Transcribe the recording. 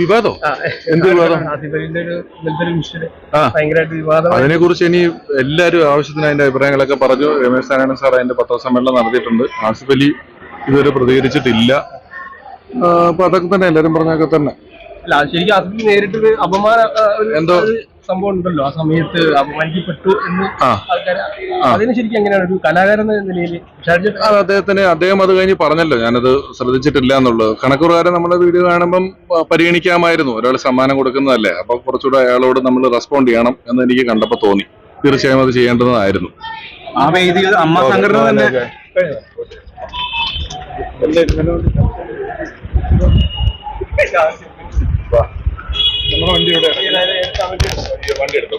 വിവാദോ? എന്ത് വിവാദം? അതിനെ കുറിച്ച് ഇനി എല്ലാവരും ആവശ്യത്തിന് അതിന്റെ അഭിപ്രായങ്ങളൊക്കെ പറഞ്ഞു. രമേശ് നാരായണൻ സാർ അതിന്റെ പത്രസമ്മേളനം നടത്തിയിട്ടുണ്ട്. ആസിഫ് അലി ഇതുവരെ പ്രതികരിച്ചിട്ടില്ല. അപ്പൊ അതൊക്കെ തന്നെ എല്ലാരും പറഞ്ഞൊക്കെ തന്നെ. ശരിക്കും ആസിഫ് നേരിട്ട് അപമാന എന്തോ? സംഭവം ഉണ്ടല്ലോ. ആ സമയത്ത് അപമാനിക്കപ്പെട്ടു എന്ന് ആൾക്കാർ അതിന് ശരിക്കും എങ്ങനെയാണ് ഒരു കലാകാരൻ എന്ന നിലയിൽ അത് അദ്ദേഹത്തിന് അദ്ദേഹം അത് കഴിഞ്ഞ് പറഞ്ഞല്ലോ ഞാനത് ശ്രദ്ധിച്ചിട്ടില്ല എന്നുള്ളത്. കണക്കുകാരെ നമ്മുടെ വീഡിയോ കാണുമ്പം പരിഗണിക്കാമായിരുന്നു. ഒരാൾ സമ്മാനം കൊടുക്കുന്നതല്ലേ. അപ്പൊ കുറച്ചുകൂടെ അയാളോട് നമ്മൾ റെസ്പോണ്ട് ചെയ്യണം എന്ന് എനിക്ക് കണ്ടപ്പോൾ തോന്നി. തീർച്ചയായും അത് ചെയ്യേണ്ടതായിരുന്നു. ആ വേദിയിൽ അമ്മ സംഘടന തന്നെ. വണ്ടി എടുത്തു